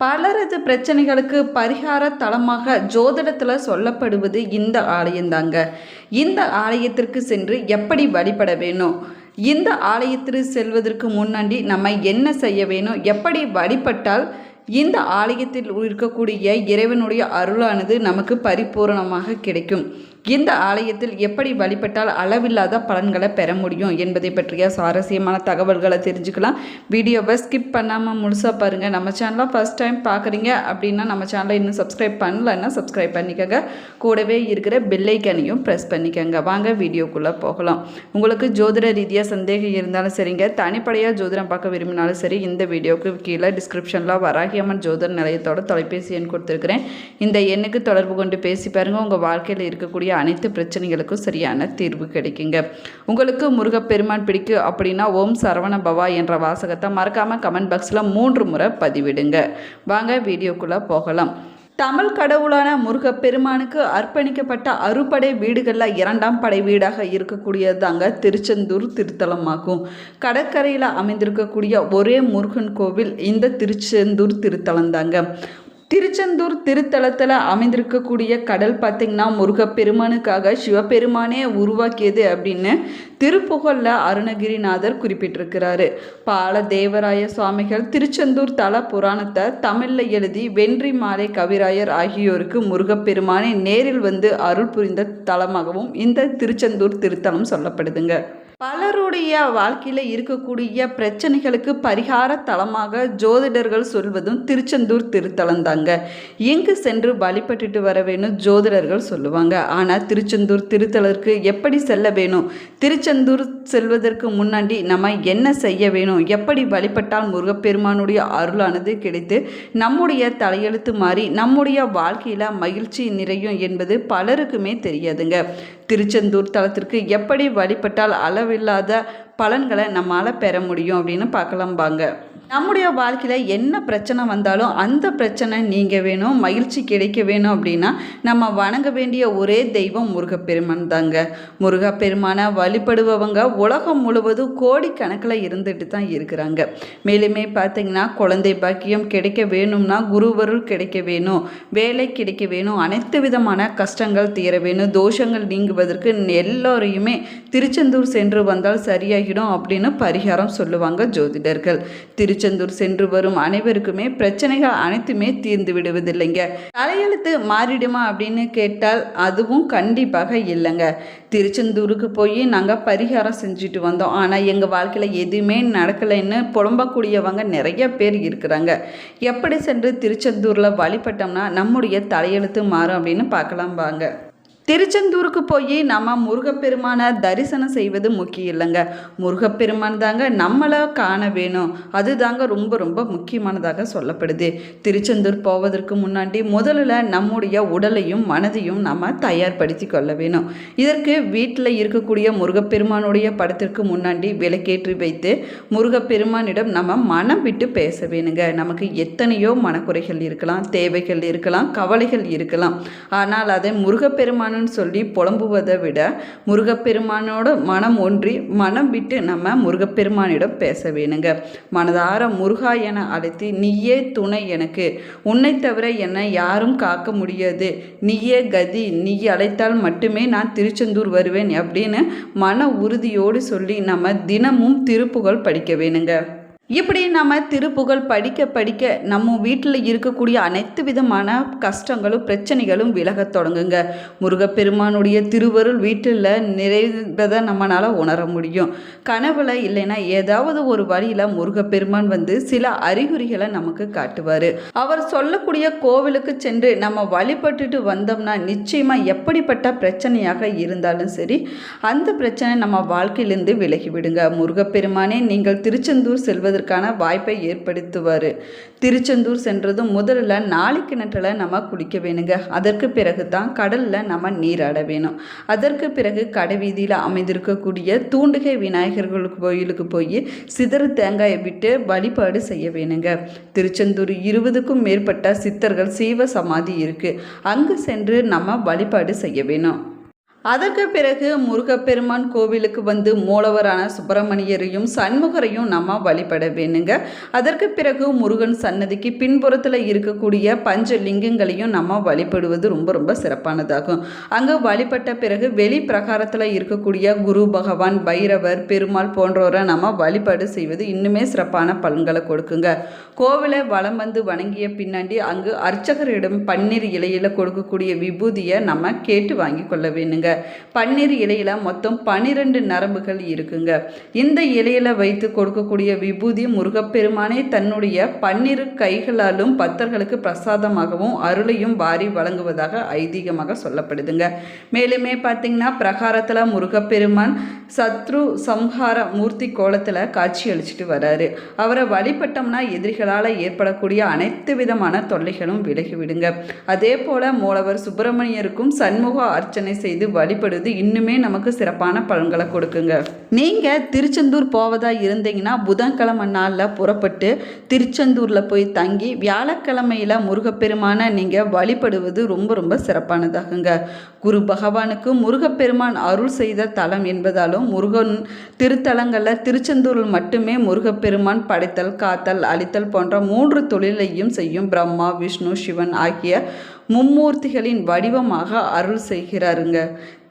பலரது பிரச்சனைகளுக்கு பரிகார தலமாக ஜோதிடத்தில் சொல்லப்படுவது இந்த ஆலயம்தாங்க இந்த ஆலயத்திற்கு சென்று எப்படி வழிபட வேணும்? இந்த ஆலயத்திற்கு செல்வதற்கு முன்னாடி நம்ம என்ன செய்ய வேணும்? எப்படி வழிபட்டால் இந்த ஆலயத்தில் இருக்கக்கூடிய இறைவனுடைய அருளானது நமக்கு பரிபூரணமாக கிடைக்கும். இந்த ஆலயத்தில் எப்படி வழிபட்டால் அளவில்லாத பலன்களை பெற முடியும் என்பதை பற்றிய சுவாரஸ்யமான தகவல்களை தெரிஞ்சுக்கலாம். வீடியோவை ஸ்கிப் பண்ணாமல் முழுசாக பாருங்கள் நம்ம சேனலாக ஃபஸ்ட் டைம் பார்க்குறீங்க அப்படின்னா நம்ம சேனலை இன்னும் சப்ஸ்கிரைப் பண்ணலன்னா சப்ஸ்கிரைப் பண்ணிக்கோங்க. கூடவே இருக்கிற பெல்லைக்கனையும் ப்ரெஸ் பண்ணிக்கோங்க. வாங்க வீடியோக்குள்ளே போகலாம். உங்களுக்கு ஜோதிட ரீதியாக சந்தேகம் இருந்தாலும் சரிங்க. தனிப்படையாக ஜோதிடம் பார்க்க விரும்பினாலும் சரி இந்த வீடியோவுக்கு கீழே டிஸ்கிரிப்ஷனில் வராகியம்மன் ஜோதிட நிலையத்தோட தொலைபேசி எண் கொடுத்துருக்குறேன். இந்த எண்ணுக்கு தொடர்பு கொண்டு பேசி பாருங்கள் உங்கள் வாழ்க்கையில் இருக்கக்கூடிய அனைத்து பிரச்சனைகளுக்கும் சரியான தீர்வு கிடைக்குங்க. உங்களுக்கு முருகப்பெருமான் பிடிக்கும் அப்படின்னா ஓம் சரவண பவா என்ற வாசகத்தை மறக்காமல் கமெண்ட் பாக்ஸில் மூன்று முறை பதிவிடுங்க. வாங்க வீடியோக்குள்ளே போகலாம். தமிழ் கடவுளான முருகப்பெருமானுக்கு அர்ப்பணிக்கப்பட்ட அறுபடை வீடுகளில் இரண்டாம் படை வீடாக இருக்கக்கூடியது தாங்க திருச்செந்தூர் திருத்தலமாகும். கடற்கரையில் அமைந்திருக்கக்கூடிய ஒரே முருகன் கோவில் இந்த திருச்செந்தூர் திருத்தலம் தாங்க. திருச்செந்தூர் திருத்தலத்தில் அமைந்திருக்கக்கூடிய கடல் பார்த்திங்கன்னா முருகப்பெருமானுக்காக சிவபெருமானே உருவாக்கியது அப்படின்னு திருப்புகழில் அருணகிரிநாதர் குறிப்பிட்டிருக்கிறாரு. பால தேவராய சுவாமிகள் திருச்செந்தூர் தல புராணத்தை தமிழில் எழுதி வென்றி மாலை கவிராயர் ஆகியோருக்கு முருகப்பெருமானை நேரில் வந்து அருள் புரிந்த தலமாகவும் இந்த திருச்செந்தூர் திருத்தலம் சொல்லப்படுதுங்க. பலருடைய வாழ்க்கையில் இருக்கக்கூடிய பிரச்சனைகளுக்கு பரிகார தலமாக ஜோதிடர்கள் சொல்வதும் திருச்செந்தூர் திருத்தலம் தாங்க எங்கு சென்று வழிபட்டுட்டு வர வேணும் ஜோதிடர்கள் சொல்லுவாங்க. ஆனால் திருச்செந்தூர் திருத்தலருக்கு எப்படி செல்ல வேணும்? திருச்செந்தூர் செல்வதற்கு முன்னாடி நம்ம என்ன செய்ய வேணும்? எப்படி வழிபட்டால் முருகப்பெருமானுடைய அருளானது கிடைத்து நம்முடைய தலையெழுத்து மாறி நம்முடைய வாழ்க்கையில் மகிழ்ச்சி நிறையும் என்பது பலருக்குமே தெரியாதுங்க. திருச்செந்தூர் தலத்திற்கு எப்படி வழிபட்டால் அளவில்லாத பலன்களை நம்மளால் பெற முடியும் அப்படின்னு பார்க்கலாம் பாங்க நம்முடைய வாழ்க்கையில் என்ன பிரச்சனை வந்தாலும் அந்த பிரச்சனை நீங்க வேணும் மகிழ்ச்சி கிடைக்க வேணும் அப்படின்னா நம்ம வணங்க வேண்டிய ஒரே தெய்வம் முருகப்பெருமான் தாங்க. முருகப்பெருமானை வழிபடுபவங்க உலகம் முழுவதும் கோடிக்கணக்கில் இருந்துட்டு தான் இருக்கிறாங்க. மேலுமே பார்த்தீங்கன்னா குழந்தை பாக்கியம் கிடைக்க வேணும்னா குருவருள் கிடைக்க வேணும் வேலை கிடைக்க வேணும் அனைத்து விதமான கஷ்டங்கள் தீர வேணும் தோஷங்கள் நீங்குவதற்கு எல்லோரையுமே திருச்செந்தூர் சென்று வந்தால் விலகிடும் அப்படின்னு பரிகாரம் சொல்லுவாங்க ஜோதிடர்கள். திருச்செந்தூர் சென்று வரும் அனைவருக்குமே பிரச்சனைகள் அனைத்துமே தீர்ந்து விடுவதில்லைங்க. தலையெழுத்து மாறிடுமா அப்படின்னு கேட்டால் அதுவும் கண்டிப்பாக இல்லைங்க. திருச்செந்தூருக்கு போய் நாங்கள் பரிகாரம் செஞ்சுட்டு வந்தோம். ஆனால் எங்கள் வாழ்க்கையில் எதுவுமே நடக்கலைன்னு புலம்பக்கூடியவங்க நிறைய பேர் இருக்கிறாங்க. எப்படி சென்று திருச்செந்தூரில் வழிபட்டோம்னா நம்முடைய தலையெழுத்து மாறும் அப்படின்னு பார்க்கலாம் வாங்க. திருச்செந்தூருக்கு போய் நம்ம முருகப்பெருமானை தரிசனம் செய்வது முக்கியம் இல்லைங்க. முருகப்பெருமான் தாங்க நம்மளை காண வேணும். அது தாங்க ரொம்ப ரொம்ப முக்கியமானதாக சொல்லப்படுது. திருச்செந்தூர் போவதற்கு முன்னாடி முதல்ல நம்முடைய உடலையும் மனதையும் நம்ம தயார்படுத்தி கொள்ள வேணும். இதற்கு வீட்டில் இருக்கக்கூடிய முருகப்பெருமானுடைய படத்திற்கு முன்னாடி விளக்கேற்றி வைத்து முருகப்பெருமானிடம் நம்ம மனம் விட்டு பேச வேணுங்க. நமக்கு எத்தனையோ மனக்குறைகள் இருக்கலாம் தேவைகள் இருக்கலாம் கவலைகள் இருக்கலாம். ஆனால் அதை முருகப்பெருமான போகணும்னு சொல்லி புலம்புவதை விட முருகப்பெருமானோட மனம் ஒன்றி மனம் விட்டு நம்ம முருகப்பெருமானிடம் பேச வேணுங்க. மனதார முருகா என அழைத்து நீயே துணை எனக்கு. உன்னை தவிர என்னை யாரும் காக்க முடியாது. நீயே கதி. நீ அழைத்தால் மட்டுமே நான் திருச்செந்தூர் வருவேன் அப்படின்னு மன உறுதியோடு சொல்லி நம்ம தினமும் திருப்புகழ் படிக்க வேணுங்க. இப்படி நம்ம திருப்புகழ் படிக்க படிக்க நம்ம வீட்டில் இருக்கக்கூடிய அனைத்து விதமான கஷ்டங்களும் பிரச்சனைகளும் விலகத் தொடங்குங்க. முருகப்பெருமானுடைய திருவருள் வீட்டில் நிறைவதை நம்மளால் உணர முடியும். கனவுல இல்லைன்னா ஏதாவது ஒரு வழியில் முருகப்பெருமான் வந்து சில அறிகுறிகளை நமக்கு காட்டுவார். அவர் சொல்லக்கூடிய கோவிலுக்கு சென்று நம்ம வழிபட்டுட்டு வந்தோம்னா நிச்சயமாக எப்படிப்பட்ட பிரச்சனையாக இருந்தாலும் சரி அந்த பிரச்சனை நம்ம வாழ்க்கையிலேருந்து விலகிவிடுங்க முருகப்பெருமானே நீங்கள் திருச்செந்தூர் செல்வது செல்வதற்கான வாய்ப்பை ஏற்படுத்துவார். திருச்செந்தூர் சென்றதும் முதல்ல நாளை கிணற்றில் நம்ம குளிக்க வேணுங்க. அதற்கு பிறகு தான் கடலில் நம்ம நீராட வேணும். அதற்கு பிறகு கடைவீதியில் அமைந்திருக்கக்கூடிய தூண்டுகை விநாயகர்கள் கோயிலுக்கு போய் சிதறு தேங்காயை விட்டு வழிபாடு செய்ய வேணுங்க. திருச்செந்தூர் இருபதுக்கும் மேற்பட்ட சித்தர்கள் சீவ சமாதி இருக்குது அங்கு சென்று நம்ம வழிபாடு செய்ய வேணும். அதற்கு பிறகு முருகப்பெருமான் கோவிலுக்கு வந்து மூலவரான சுப்பிரமணியரையும் சண்முகரையும் நம்ம வழிபட வேணுங்க. அதற்கு பிறகு முருகன் சன்னதிக்கு பின்புறத்தில் இருக்கக்கூடிய பஞ்ச லிங்கங்களையும் நம்ம வழிபடுவது ரொம்ப ரொம்ப சிறப்பானதாகும். அங்கே வழிபட்ட பிறகு வெளி பிரகாரத்தில் இருக்கக்கூடிய குரு பகவான் பைரவர் பெருமாள் போன்றோரை நம்ம வழிபாடு செய்வது இன்னுமே சிறப்பான பலன்களை கொடுக்குங்க. கோவிலை வலம் வந்து வணங்கிய பின்னாடி அங்கு அர்ச்சகரிடம் பன்னீர் இலையில் கொடுக்கக்கூடிய விபூதியை நம்ம கேட்டு வாங்கி கொள்ள வேணுங்க. பன்னீர் இலையில் மொத்தம் பன்னிரெண்டு நரம்புகள் இருக்குங்க. இந்த இலையில வைத்து கொடுக்கக்கூடிய விபூதி முருகப்பெருமானே தன்னுடைய பன்னிரு கைகளாலும் பக்தர்களுக்கு பிரசாதமாகவும் அருளையும் வாரி வழங்குவதாக ஐதீகமாக சொல்லப்படுதுங்க. மேலுமே பார்த்தீங்கன்னா பிரகாரத்தில் முருகப்பெருமான் சத்ரு சம்ஹார மூர்த்தி கோலத்தில் காட்சி அளிச்சிட்டு வராரு. அவரை வழிபட்டோம்னா எதிரிகளால் ஏற்படக்கூடிய அனைத்து விதமான தொல்லைகளும் விலகிவிடுங்க. அதே போல மூலவர் சுப்பிரமணியருக்கும் சண்முக அர்ச்சனை செய்து வழிபடுது. இன்னுமே நமக்கு சிறப்பான பலன்களை கொடுக்குங்க. நீங்கள் திருச்செந்தூர் போவதா இருந்தீங்கன்னா புதன்கிழமை நாளில் புறப்பட்டு திருச்செந்தூரில் போய் தங்கி வியாழக்கிழமையில் முருகப்பெருமானை நீங்கள் வழிபடுவது ரொம்ப ரொம்ப சிறப்பானதாகுங்க. குரு பகவானுக்கு முருகப்பெருமான் அருள் செய்த தலம் என்பதாலும் முருகன் திருத்தலங்களில் திருச்செந்தூரில் மட்டுமே முருகப்பெருமான் படைத்தல் காத்தல் அழித்தல் போன்ற மூன்று தொழிலையும் செய்யும் பிரம்மா விஷ்ணு சிவன் ஆகிய மும்மூர்த்திகளின் வடிவமாக அருள் செய்கிறாருங்க.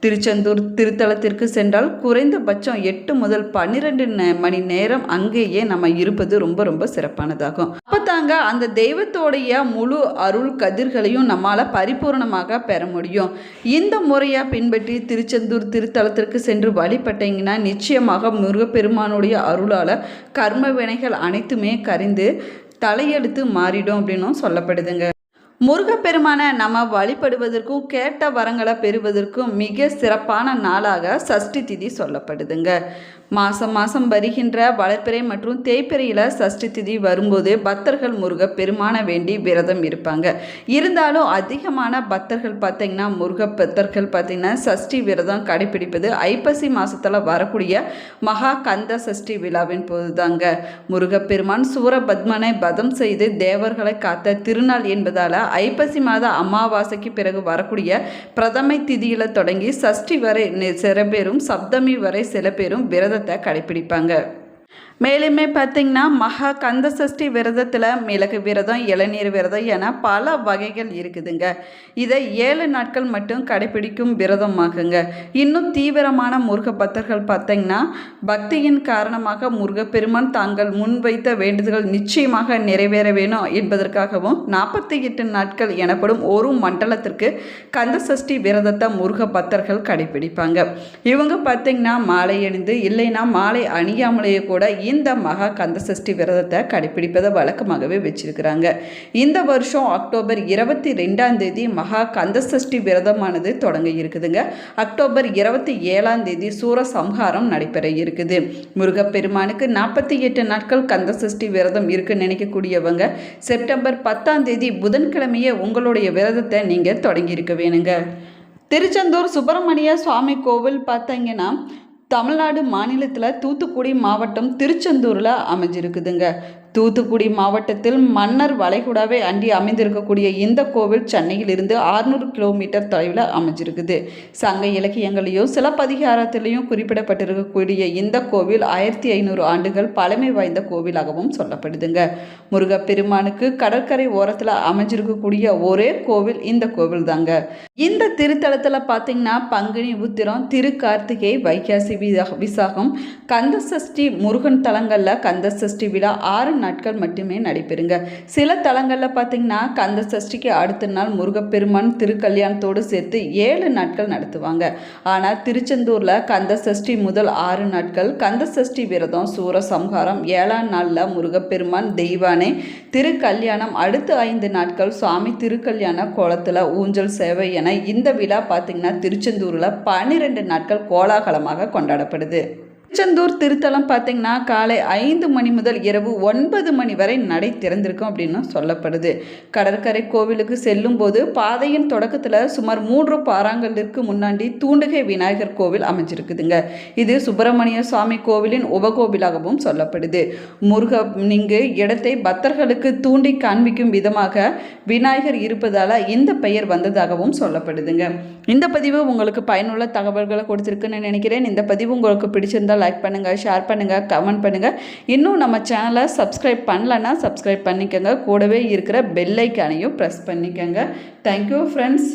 திருச்செந்தூர் திருத்தலத்திற்கு சென்றால் குறைந்தபட்சம் எட்டு முதல் பன்னிரெண்டு மணி நேரம் அங்கேயே நம்ம இருப்பது ரொம்ப ரொம்ப சிறப்பானதாகும். அப்போ தாங்க அந்த தெய்வத்தோடைய முழு அருள் கதிர்களையும் நம்மால் பரிபூர்ணமாக பெற முடியும். இந்த முறையை பின்பற்றி திருச்செந்தூர் திருத்தலத்திற்கு சென்று வழிபட்டீங்கன்னா நிச்சயமாக முருகப்பெருமானுடைய அருளால் கர்ம வினைகள் அனைத்துமே கரைந்து தலையெழுத்து மாறிடும் அப்படின்னும் சொல்லப்படுதுங்க. முருகப்பெருமானை நம்ம வழிபடுவதற்கும் கேட்ட வரங்களை பெறுவதற்கும் மிக சிறப்பான நாளாக சஷ்டி திதி சொல்லப்படுதுங்க. மாதம் மாதம் வருகின்ற வளர்ப்பிறை மற்றும் தேய்பிறையில் சஷ்டி திதி வரும்போது பக்தர்கள் முருக பெருமான வேண்டி விரதம் இருப்பாங்க. இருந்தாலும் அதிகமான பக்தர்கள் பார்த்தீங்கன்னா முருக பக்தர்கள் பார்த்தீங்கன்னா சஷ்டி விரதம் கடைபிடிப்பது ஐப்பசி மாதத்தில் வரக்கூடிய மகா கந்த சஷ்டி விழாவின் போதுதாங்க. முருகப்பெருமான் சூரபத்மனை பதம் செய்து தேவர்களை காத்த திருநாள் என்பதால் ஐப்பசி மாத அமாவாசைக்கு பிறகு வரக்கூடிய பிரதமை திதியில் தொடங்கி சஷ்டி வரை சில பேரும் சப்தமி வரை சில பேரும் விரதத்தை கடைபிடிப்பாங்க மேலுமே பார்த்திங்கன்னா மகா கந்த சஷ்டி விரதத்தில் மிளகு விரதம் இளநீர் விரதம் என பல வகைகள் இருக்குதுங்க. இதை ஏழு நாட்கள் மட்டும் கடைபிடிக்கும் விரதமாகுங்க. இன்னும் தீவிரமான முருக பக்தர்கள் பார்த்திங்கன்னா பக்தியின் காரணமாக முருகப்பெருமான் தாங்கள் முன்வைத்த வேண்டுதல்கள் நிச்சயமாக நிறைவேற வேணும் என்பதற்காகவும் நாற்பத்தி எட்டு நாட்கள் எனப்படும் ஒரு மண்டலத்திற்கு கந்த சஷ்டி விரதத்தை முருக பக்தர்கள் கடைபிடிப்பாங்க. இவங்க பார்த்திங்கன்னா மாலை அணிந்து இல்லைன்னா மாலை அணியாமலேயே கூட இந்த மகா கந்த சஷ்டி விரதத்தை கடைபிடிப்பதை வழக்கமாகவே வச்சிருக்கிறாங்க. இந்த வருஷம் அக்டோபர் இருபத்தி ரெண்டாம் தேதி மகா கந்த சஷ்டி விரதமானது தொடங்க இருக்குதுங்க. அக்டோபர் இருபத்தி ஏழாம் தேதி சூர சம்ஹாரம் நடைபெற இருக்குது. முருகப்பெருமானுக்கு நாற்பத்தி எட்டு நாட்கள் கந்த சஷ்டி விரதம் இருக்குன்னு நினைக்கக்கூடியவங்க செப்டம்பர் பத்தாம் தேதி புதன்கிழமையே உங்களுடைய விரதத்தை நீங்கள் தொடங்கியிருக்க வேணுங்க. திருச்செந்தூர் சுப்பிரமணிய சுவாமி கோவில் பார்த்தீங்கன்னா தமிழ்நாடு மாநிலத்தில் தூத்துக்குடி மாவட்டம் திருச்செந்தூரில் அமைஞ்சிருக்குதுங்க. தூத்துக்குடி மாவட்டத்தில் மன்னர் வளைகுடாவை அண்டி அமைந்திருக்கக்கூடிய இந்த கோவில் சென்னையிலிருந்து ஆறுநூறு கிலோமீட்டர் தொலைவில் அமைஞ்சிருக்குது. சங்க இலக்கியங்களையும் சிலப்பதிகாரத்திலையும் குறிப்பிடப்பட்டிருக்கக்கூடிய இந்த கோவில் ஆயிரத்தி ஐநூறு ஆண்டுகள் பழமை வாய்ந்த கோவிலாகவும் சொல்லப்படுதுங்க. முருகப்பெருமானுக்கு கடற்கரை ஓரத்தில் அமைஞ்சிருக்கக்கூடிய ஒரே கோவில் இந்த கோவில் தாங்க இந்த திருத்தலத்தில் பார்த்தீங்கன்னா பங்குனி உத்திரம் திருக்கார்த்திகை வைகாசி விசாகம் கந்தசஷ்டி முருகன் தலங்களில் கந்தசஷ்டி விழா ஆறு நாட்கள் மட்டுமே நடைபெறுங்க. சில தலங்களில் பார்த்தீங்கன்னா கந்த சஷ்டிக்கு அடுத்த நாள் முருகப்பெருமான் திருக்கல்யாணத்தோடு சேர்த்து ஏழு நாட்கள் நடத்துவாங்க. ஆனால் திருச்செந்தூரில் கந்த சஷ்டி முதல் ஆறு நாட்கள் கந்த சஷ்டி விரதம் சூர சம்ஹாரம் ஏழாம் நாளில் முருகப்பெருமான் தெய்வானை திருக்கல்யாணம் அடுத்த ஐந்து நாட்கள் சுவாமி திருக்கல்யாண கோலத்தில் ஊஞ்சல் சேவை என இந்த விழா பார்த்திங்கன்னா திருச்செந்தூரில் பன்னிரெண்டு நாட்கள் கோலாகலமாக கொண்டாடப்படுது. திருச்செந்தூர் திருத்தலம் பார்த்திங்கன்னா காலை ஐந்து மணி முதல் இரவு ஒன்பது மணி வரை நடை திறந்திருக்கும் அப்படின்னு சொல்லப்படுது. கடற்கரை கோவிலுக்கு செல்லும் போது பாதையின் தொடக்கத்தில் சுமார் மூன்று பாறாங்கல்லிற்கு முன்னாடி தூண்டுகை விநாயகர் கோவில் அமைஞ்சிருக்குதுங்க. இது சுப்பிரமணிய சுவாமி கோவிலின் உபகோவிலாகவும் சொல்லப்படுது. முருக இங்கு இடத்தை பக்தர்களுக்கு தூண்டி காண்பிக்கும் விதமாக விநாயகர் இருப்பதால் இந்த பெயர் வந்ததாகவும் சொல்லப்படுதுங்க. இந்த பதிவு உங்களுக்கு பயனுள்ள தகவல்களை கொடுத்துருக்குன்னு நினைக்கிறேன். இந்த பதிவு உங்களுக்கு பிடிச்சிருந்தால் லைக் பண்ணுங்கள் ஷேர் பண்ணுங்கள் கமெண்ட் பண்ணுங்கள் இன்னும் நம்ம சேனலை சப்ஸ்கிரைப் பண்ணலன்னா சப்ஸ்கிரைப் பண்ணிக்கோங்க. கூடவே இருக்கிற பெல்லைக்கானையும் ப்ரெஸ் பண்ணிக்கோங்க. Thank you friends